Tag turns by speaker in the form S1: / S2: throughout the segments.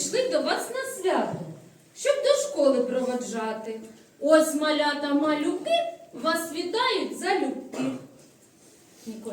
S1: прийшли до вас
S2: на свято, щоб до школи проводжати. Ось малята
S1: малюки вас вітають залюбки. Ніколь.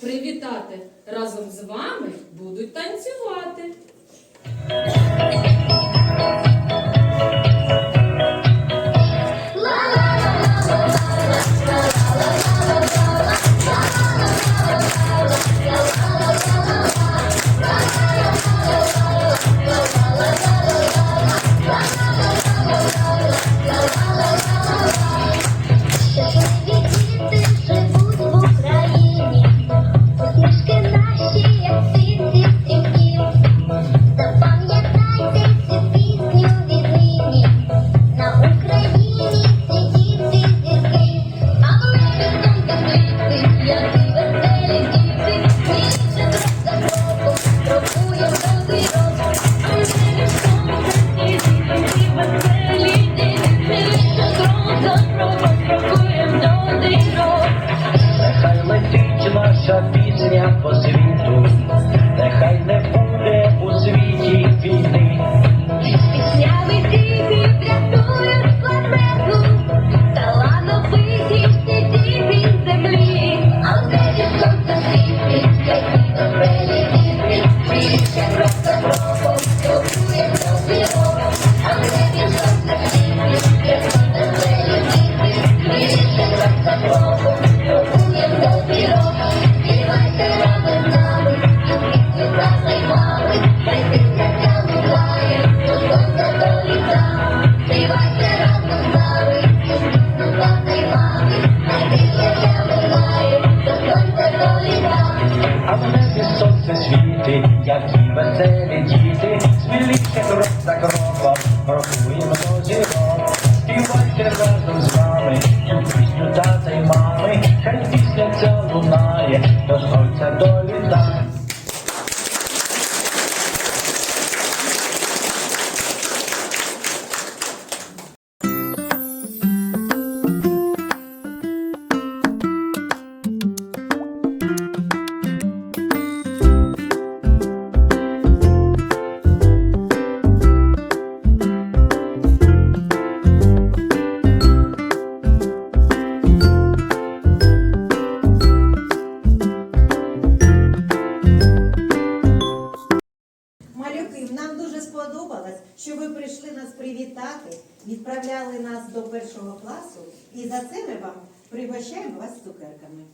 S1: привітати. Разом з вами будуть танцювати.
S3: posible. сонце світи, які веселі діти, сміліся крок за кроком, рахуємо до
S4: зірок.
S5: сподобалось, що ви прийшли нас привітати, відправляли нас до першого класу, і за це ми вам пригощаємо вас цукерками.